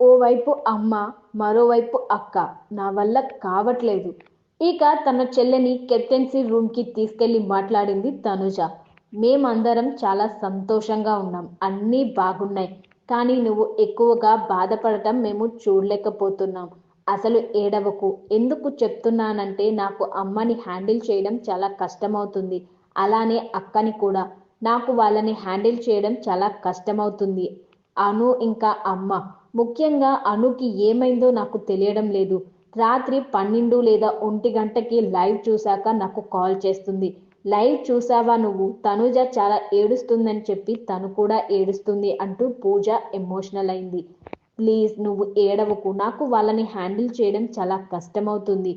ఓవైపు అమ్మ మరోవైపు అక్క. నా వల్ల కావట్లేదు. ఇక తన చెల్లెని కెప్టెన్సీ రూమ్కి తీసుకెళ్ళి మాట్లాడింది తనుజ. మేమందరం చాలా సంతోషంగా ఉన్నాం. అన్నీ బాగున్నాయి. కానీ నువ్వు ఎక్కువగా బాధపడటం మేము చూడలేకపోతున్నాం. అసలు ఏడవకు. ఎందుకు చెప్తున్నానంటే నాకు అమ్మని హ్యాండిల్ చేయడం చాలా కష్టమవుతుంది. అలానే అక్కని కూడా. నాకు వాళ్ళని హ్యాండిల్ చేయడం చాలా కష్టమవుతుంది. అను ఇంకా అమ్మ. ముఖ్యంగా అనుకి ఏమైందో నాకు తెలియడం లేదు. రాత్రి పన్నెండు లేదా ఒంటి గంటకి లైవ్ చూశాక నాకు కాల్ చేస్తుంది. లైవ్ చూసావా నువ్వు? తనుజ చాలా ఏడుస్తుందని చెప్పి తను కూడా ఏడుస్తుంది అంటూ పూజ ఎమోషనల్ అయింది. ప్లీజ్ నువ్వు ఏడవకు. నాకు వాళ్ళని హ్యాండిల్ చేయడం చాలా కష్టమవుతుంది.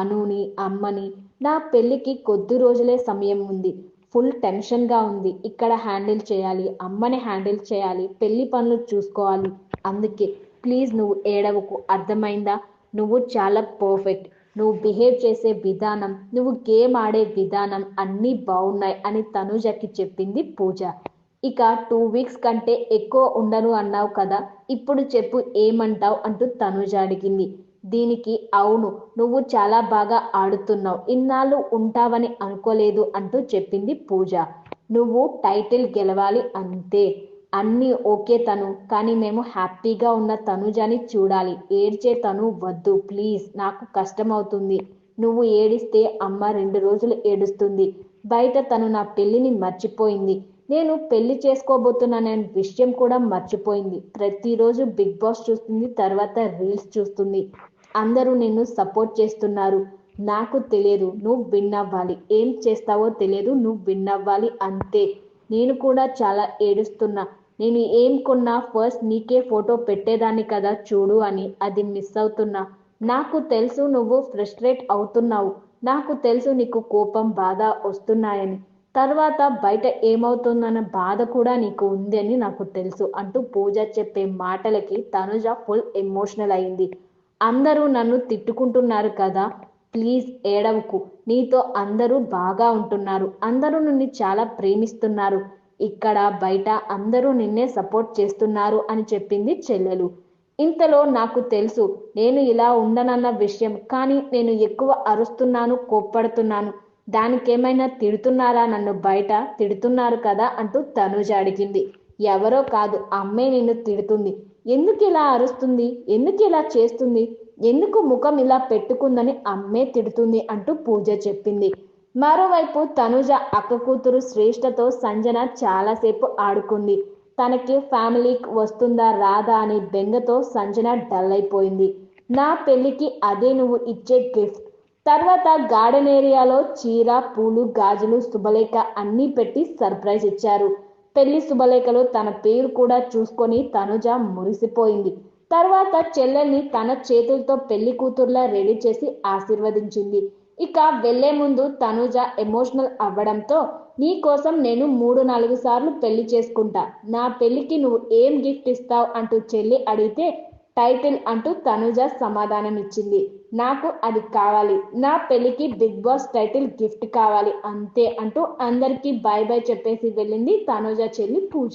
అనుని అమ్మని నా పెళ్ళికి కొద్ది రోజులే సమయం ఉంది. ఫుల్ టెన్షన్గా ఉంది. ఇక్కడ హ్యాండిల్ చేయాలి అమ్మని హ్యాండిల్ చేయాలి పెళ్ళి పనులు చూసుకోవాలి. అందుకే ప్లీజ్ నువ్వు ఏడవకు. అర్థమైందా? నువ్వు చాలా పర్ఫెక్ట్ నువ్వు బిహేవ్ చేసే విధానం నువ్వు గేమ్ ఆడే విధానం అన్నీ బాగున్నాయి అని తనుజకి చెప్పింది పూజ. ఇక టూ వీక్స్ కంటే ఎక్కువ ఉండను అన్నావు కదా ఇప్పుడు చెప్పు ఏమంటావు అంటూ తనుజ అడిగింది. దీనికి అవును నువ్వు చాలా బాగా ఆడుతున్నావు ఇన్నాళ్ళు ఉంటావని అనుకోలేదు అంటూ చెప్పింది పూజ. నువ్వు టైటిల్ గెలవాలి అంతే. అన్నీ ఓకే తను కానీ మేము హ్యాపీగా ఉన్న తనుజని చూడాలి. ఏడ్చే తను వద్దు ప్లీజ్ నాకు కష్టం అవుతుంది నువ్వు ఏడిస్తే అమ్మ రెండు రోజులు ఏడుస్తుంది. బయట తను నా పెళ్ళిని మర్చిపోయింది. నేను పెళ్ళి చేసుకోబోతున్నానే విషయం కూడా మర్చిపోయింది. ప్రతిరోజు బిగ్ బాస్ చూస్తుంది తర్వాత రీల్స్ చూస్తుంది. అందరూ నిన్ను సపోర్ట్ చేస్తున్నారు. నాకు తెలియదు నువ్వు విన్ అవ్వాలి. ఏం చేస్తావో తెలియదు నువ్వు విన్ అవ్వాలి అంతే. నేను కూడా చాలా ఏడుస్తున్నా. నేను ఏం కొన్నా ఫస్ట్ నీకే ఫోటో పెట్టేదాన్ని కదా చూడు అని అది మిస్ అవుతున్నా. నాకు తెలుసు నువ్వు ఫ్రస్ట్రేట్ అవుతున్నావు. నాకు తెలుసు నీకు కోపం బాధ వస్తున్నాయని. తర్వాత బయట ఏమవుతుందన్న బాధ కూడా నీకు ఉంది అని నాకు తెలుసు అంటూ పూజ చెప్పే మాటలకి తనుజ ఫుల్ ఎమోషనల్ అయింది. అందరూ నన్ను తిట్టుకుంటున్నారు కదా. ప్లీజ్ ఏడవకు. నీతో అందరూ బాగా ఉంటున్నారు. అందరూ నిన్ను చాలా ప్రేమిస్తున్నారు. ఇక్కడ బయట అందరూ నిన్నే సపోర్ట్ చేస్తున్నారు అని చెప్పింది చెల్లెలు. ఇంతలో నాకు తెలుసు నేను ఇలా ఉండనన్న విషయం కానీ నేను ఎక్కువ అరుస్తున్నాను కోప్పడుతున్నాను. దానికేమైనా తిడుతున్నారా నన్ను బయట? తిడుతున్నారు కదా అంటూ తనుజ అడిగింది. ఎవరో కాదు అమ్మే నిన్ను తిడుతుంది. ఎందుకు ఇలా అరుస్తుంది? ఎందుకు ఇలా చేస్తుంది? ఎందుకు ముఖం ఇలా పెట్టుకుందని అమ్మే తిడుతుంది అంటూ పూజ చెప్పింది. మరోవైపు తనుజ అక్క కూతురు శ్రేష్టతో సంజన చాలాసేపు ఆడుకుంది. తనకి ఫ్యామిలీకి వస్తుందా రాదా అనే బెంగతో సంజన డల్ అయిపోయింది. నా పెళ్ళికి అదే నువ్వు ఇచ్చే గిఫ్ట్. తర్వాత గార్డెన్ ఏరియాలో చీర పూలు గాజులు శుభలేఖ అన్నీ పెట్టి సర్ప్రైజ్ ఇచ్చారు. పెళ్ళి శుభలేఖలో తన పేరు కూడా చూసుకొని తనుజ మురిసిపోయింది. తర్వాత చెల్లెల్ని తన చేతులతో పెళ్ళి కూతుర్లా రెడీ చేసి ఆశీర్వదించింది. ఇక వెళ్ళే ముందు తనుజ ఎమోషనల్ అవ్వడంతో నీ కోసం నేను మూడు నాలుగు సార్లు పెళ్ళి చేసుకుంటా. నా పెళ్ళికి నువ్వు ఏం గిఫ్ట్ ఇస్తావు? అంటూ చెల్లి అడిగితే టైటిల్ అంటూ తనుజ సమాధానం ఇచ్చింది నాకు అది కావాలి. నా పెళ్ళికి బిగ్ బాస్ టైటిల్ గిఫ్ట్ కావాలి. అంతే అంటూ అందరికీ బాయ్ బాయ్ చెప్పేసి వెళ్ళింది తనుజ చెల్లి పూజ.